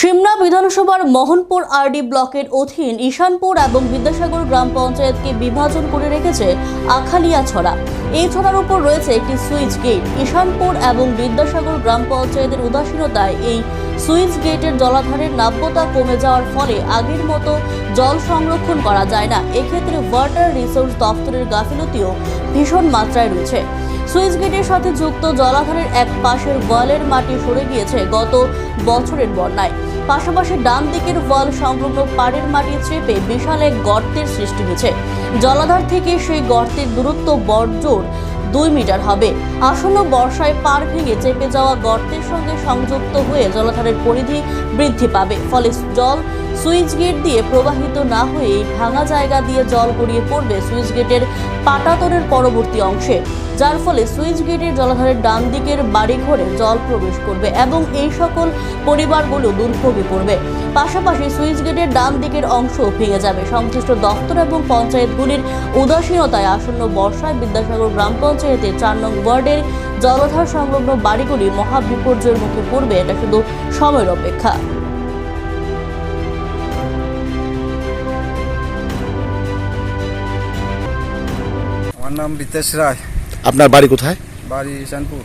সিমনা বিধানসভার মোহনপুর আরডি ব্লকের অধীন ঈশানপুর এবং বিদ্যাসাগর গ্রাম পঞ্চায়েতকে বিভাজন করে রেখেছে আখালিয়া ছড়া। এই ছড়ার উপর রয়েছে একটি সুইচ গেট। ঈশানপুর এবং বিদ্যাসাগর গ্রাম পঞ্চায়েতের উদাসীনতায় এই সুইচ গেটের জলাধারের নাব্যতা কমে যাওয়ার ফলে আগের মতো জল সংরক্ষণ করা যায় না। এক্ষেত্রে ওয়াটার রিসোর্স দপ্তরের গাফিলতিও ভীষণ মাত্রায় রয়েছে। সুইচ গেটের সাথে যুক্ত জলাধারের এক পাশের ওয়ালের মাটি সরে গিয়েছে গত বছরের বন্যায়। পাশাপাশি ডান দিকের ওয়াল সংলগ্ন পাড়ের মাটি চেপে বিশাল এক গর্তের সৃষ্টি হয়েছে। জলাধার থেকে সেই গর্তের দূরত্ব বড়জোর দুই মিটার হবে। আসন্ন বর্ষায় পার ভেঙে চেপে যাওয়া গর্তের সঙ্গে সংযুক্ত হয়ে জলাধারের পরিধি বৃদ্ধি পাবে। ফলে জল সুইচ গেট দিয়ে প্রবাহিত না হয়ে ভাঙা জায়গা দিয়ে জল গড়িয়ে পড়বে সুইচ গেটের পাটাতনের পরবর্তী অংশে, যার ফলে সুইচ গেটের জলাধারের ডান দিকের বাড়িঘরে জল প্রবেশ করবে এবং এই সকল পরিবারগুলো দুর্ভোগে পড়বে। পাশাপাশি সুইচ গেটের ডান দিকের অংশ ভেঙে যাবে। সংশ্লিষ্ট দপ্তর এবং পঞ্চায়েতগুলির উদাসীনতায় আসন্ন বর্ষায় বিদ্যাসাগর গ্রাম পঞ্চায়েতের চার নং ওয়ার্ডের জলধার সংলগ্ন বাড়িগুলি মহা বিপর্যয়ের মুখে পড়বে। এটা শুধু সময়ের অপেক্ষা। নাম বিতেশ রায়। আপনার বাড়ি কোথায়? বাড়ি ঈশানপুর।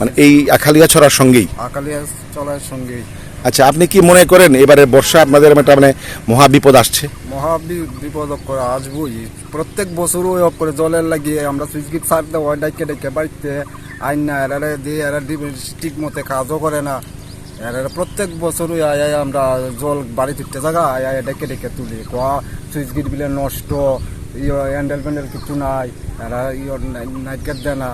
মানে এই আখালিয়া ছড়ার সঙ্গেই? আকালিয়া চলার সঙ্গে আচ্ছা আপনি কি মনে করেন এবারে বর্ষা আপনাদের একটা মানে মহা বিপদ আসছে? মহা বি- বিপদ করে আসবই। প্রত্যেক বছর ওই করে জলের লাগিয়ে আমরা সুইচ গেট ছাড়তে হয় ডাইকে ডাইকে বাড়িতে। আইন না এরা দিয়ে এরা ঠিক মতে কাজও করে না। এরা প্রত্যেক বছরই আয় আয় আমরা জল বাড়ি তুলতে জায়গা আয় আয় ডেকে ডেকে তুলি। কোয়া সুইচ গেট বিলে নষ্ট ইয়ে হ্যান্ডেল প্যান্ডেল কিছু নাই। এরা ইয়ে নাইট গেট দেয় না।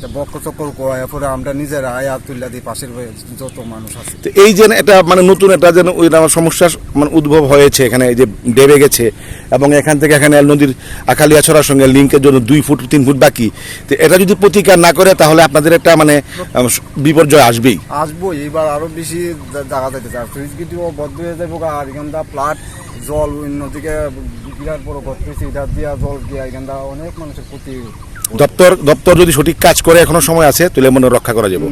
তা বক্ক চক্কর কোয়া আমরা নিজেরা আয়া তুলে দিই পাশের যত মানুষ আছে। তো এই যে এটা মানে নতুন একটা যেন ওই সমস্যার মানে উদ্ভব হয়েছে এখানে এই যে ডেবে গেছে এবং এখান থেকে এখানে নদীর আখালিয়া ছড়ার সঙ্গে লিঙ্কের জন্য দুই ফুট তিন ফুট বাকি। তো এটা যদি প্রতিকার না করে তাহলে আপনাদের একটা মানে বিপর্যয় আসবেই। আসব এবার আরও বেশি জা- জায়গা যাইতে চায় সুইচ গেটিও বদ্ধ হয়ে যাব আর এখানটা ফ্লাট জল অন্যদিকে বিরাট বড় ঘর পেয়েছে এটা দিয়া জল গিয়া এখানটা অনেক মানুষের ক্ষতি দপ্তর দপ্তর যদি সঠিক কাজ করে এখনও সময় আছে তুলে মনে রক্ষা করা যাবে।